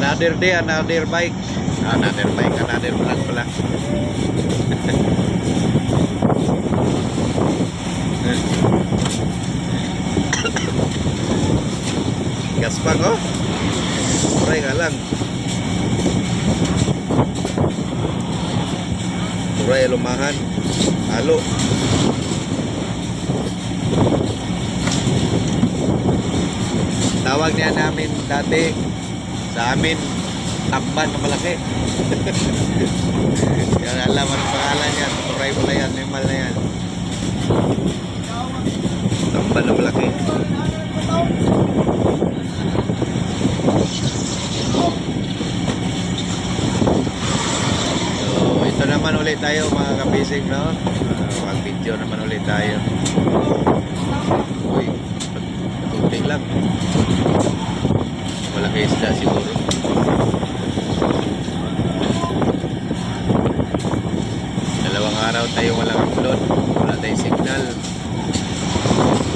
Another day, another bike. Another bike, another vlog pala. Gaspang oh. Turay ka lang. Turay lumahan. Halo. Tawag niya namin dati sa amin tamban na malaki. Yan alam ang pangalan. Turay mo na yan. Nemal na yan. Tamban na malaki. Ito naman ulit tayo mga kapising, no? Uh, mag-video naman ulit tayo. Uy, tuti lang. Isda siguro. Dalawang araw tayo walang upload. Wala tayong signal.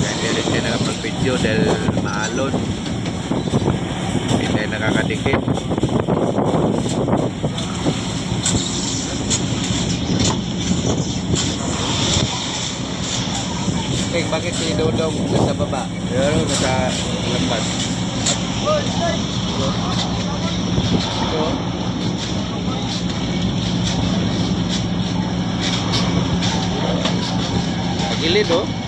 Kaya hindi rin tayo nakapag-video dahil maalon. Hindi tayo nakakadikit. King, bakit si Dodong nasa baba? Pero nasa lambat. Gilid oh.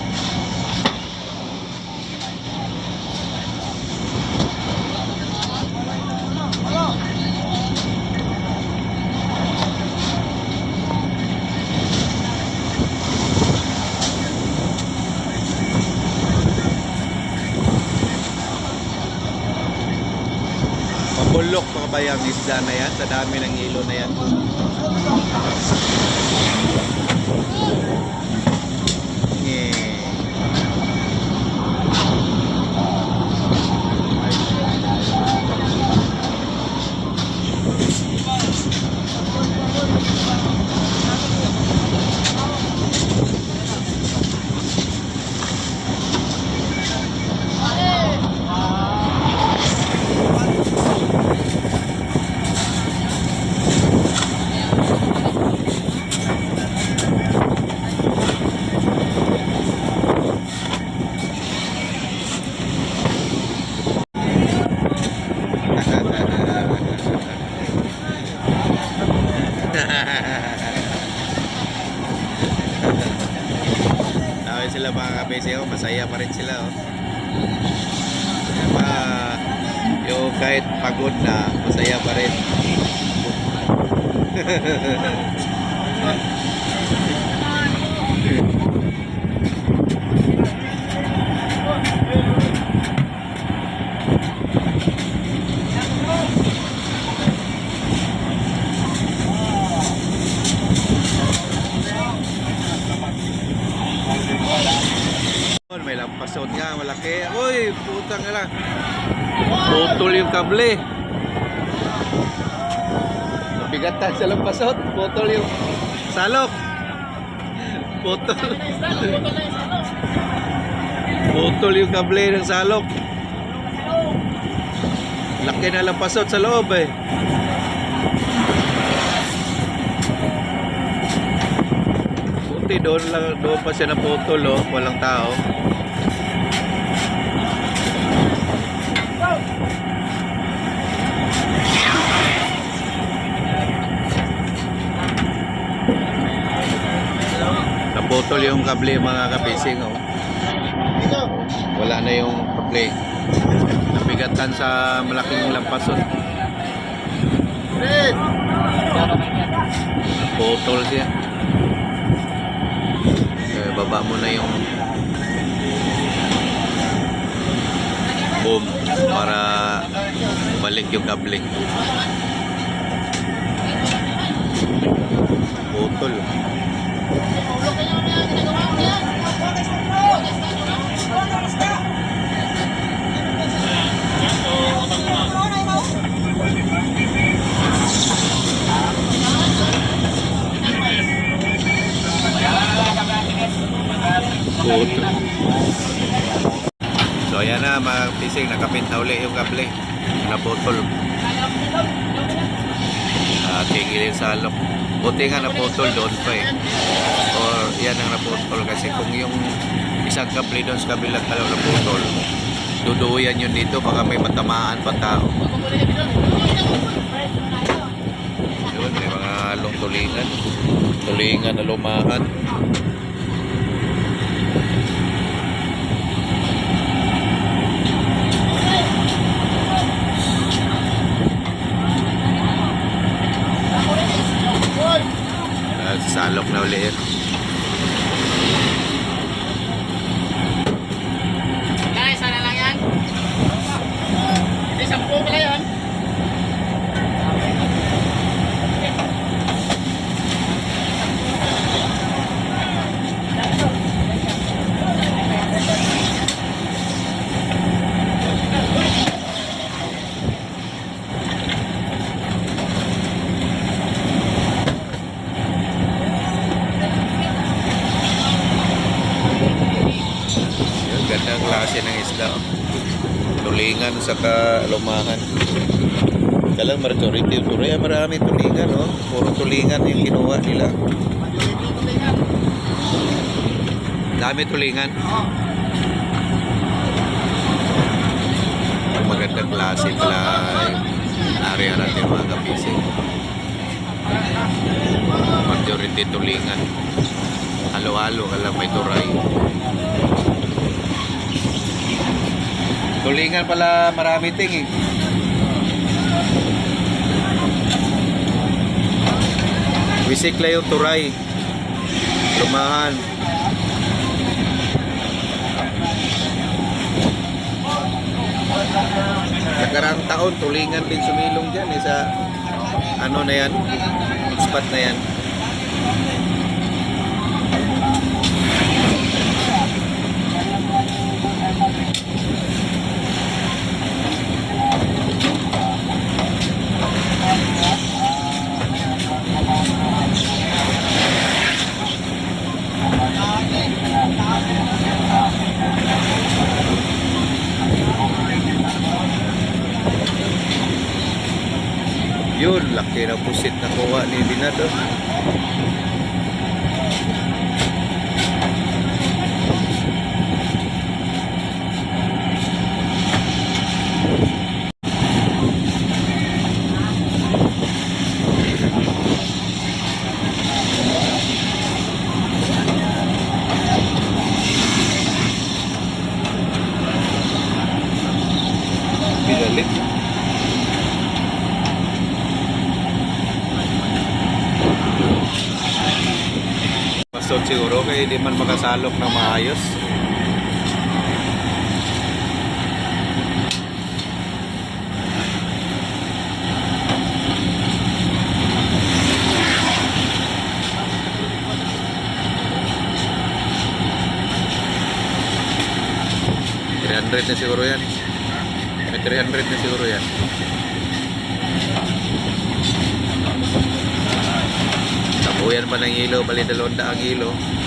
Pabulok mga bayang isda na yan sa dami ng ilo na yan. Yeah. Tawag sila mga kabese oh, masaya pa rin sila oh. Ma, yung kahit pagod na, masaya pa rin. Lampasot nga, malaki. Uy, putang na. Putol yung kable. Nabigatan sa lampasot. Putol yung salok. Putol. Putol yung kable ng salok. Laki na lampasot sa loob eh. Buti doon lang doon pa siya naputol oh, walang tao. Naputol yung kable mga kapising oh. Wala na yung kable. Nabigatan sa malaking lampason. Naputol siya. Eh, baba mo na yung boom para balik yung kable. Putol. Putol. So ayan na mga pising, nakapinta uli yung kable. Naputol. Ah, tigilin sa alok. Buti nga naputol doon pa eh. Or yan ang naputol kasi kung yung isang kable doon sa kabilang kalaw naputol, duduyan yun dito baka may matamaan pa tao. Yun, may mga halong tulingan. Tulingan na lumahan. Uh, salok na ulit. Nay, sana lang yan. Hindi, sampu pala yun. Yung gandang klase ng isda. oh. Tulingan sa kalumahan. Kalang yung tuloy. Marami tulingan, oh. Puro tulingan yung kinuha nila. Dami tulingan. Magandang klase pala yung area natin mga kapising. Majority tulingan. Halo-halo ka lang may turay. Tulingan pala marami ting eh. Wisikla yung turay. Lumahan. Nakarang taon, tulingan din sumilong dyan eh, sa ano na yan, spot na yan. Yun, laki na pusit na kuha ni Binado. Kaya hindi man makasalok ng maayos. $300 na siguro yan. May 300 na siguro yan. Tabuyan pa ng ilo, bali dalawang daang ilo.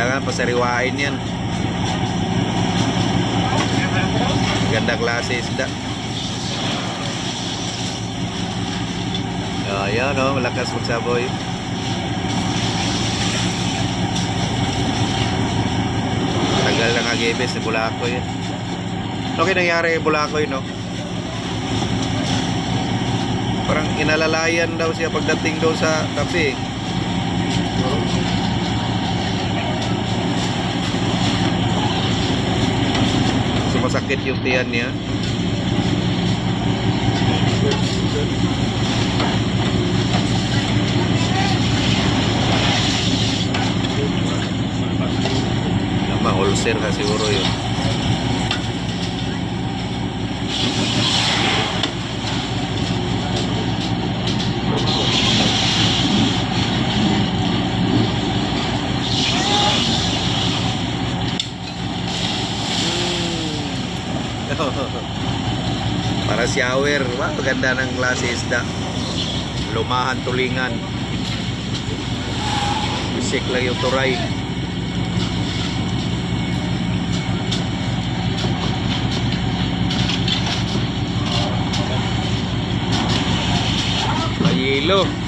Kailangan pasariwain yan. Ganda klase isda. Oh, yan oh, malakas magsaboy. Tagal na kagibis ni Bulacoy. eh. Ano nangyari Bulacoy, no? Parang inalalayan daw siya pagdating daw sa tabi. Sumasakit yung tiyan niya. Tama, ulcer ka siguro yun. Para shower, wow, ganda ng klase isda. Lumahan tulingan. Bisik lang yung turay. Mayilo.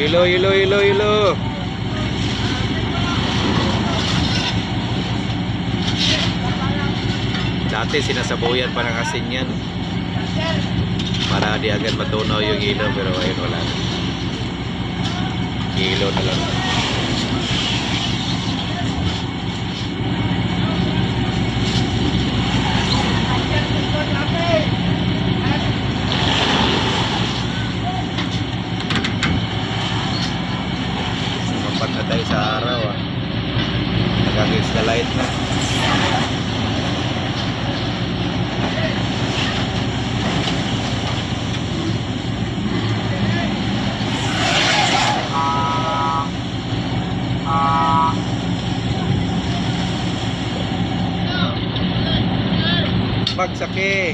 Hilo, hilo, hilo, hilo. Dati sinasabuyan pa ng asin yan. Para di agad matunaw yung hilo pero ayun wala na. Na lang. Sumapat na tayo sa araw ah. Nagagits na light na. Magsaki.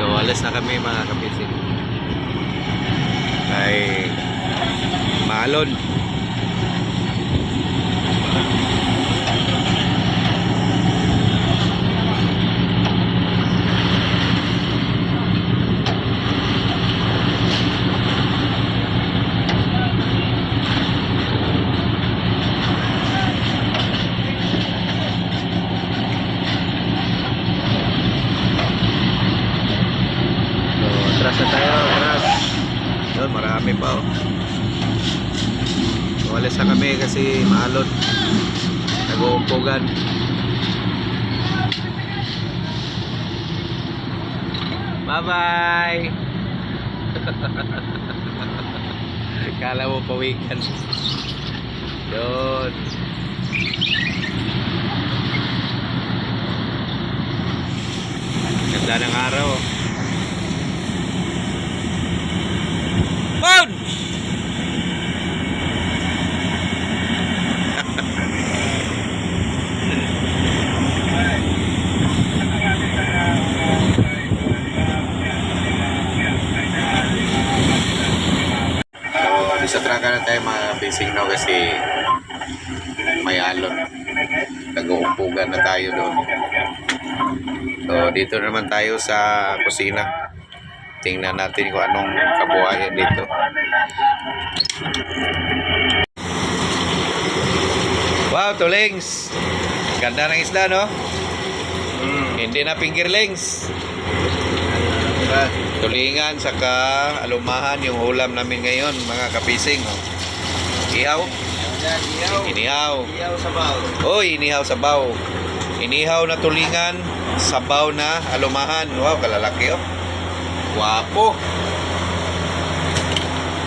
So, alas na kami mga kapisig. Ay maalon. So, atras na tayo, atras. Marami pa oh. So, alis na kami kasi maalon. Nag-uumpugan. Bye-bye! Kala mo pawikan. Yun. Ganda ng araw. oh. Pound! So, sa traka na tayo mga bising now kasi may alon. Nag-uumpugan na tayo doon. So, dito naman tayo sa kusina. Tingnan natin kung anong kabuhayan dito. Wow, tulings! Ganda ng isda, no? Hindi na fingerlings. Tulingan, saka alumahan yung ulam namin ngayon, mga kapising. Oh. Ihaw? Inihaw. Iyaw sa baw. Oy, inihaw sa baw. Inihaw na tulingan, sabaw na alumahan. Wow, kalalaki oh. Wapo.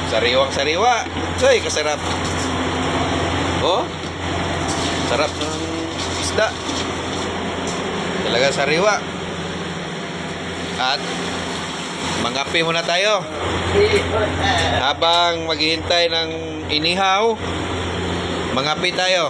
Sariwang sariwa. Ay, kasarap. Oh. Sarap ng isda. Talaga sariwa. At mangapi muna tayo. Habang maghihintay ng inihaw, mangapi tayo.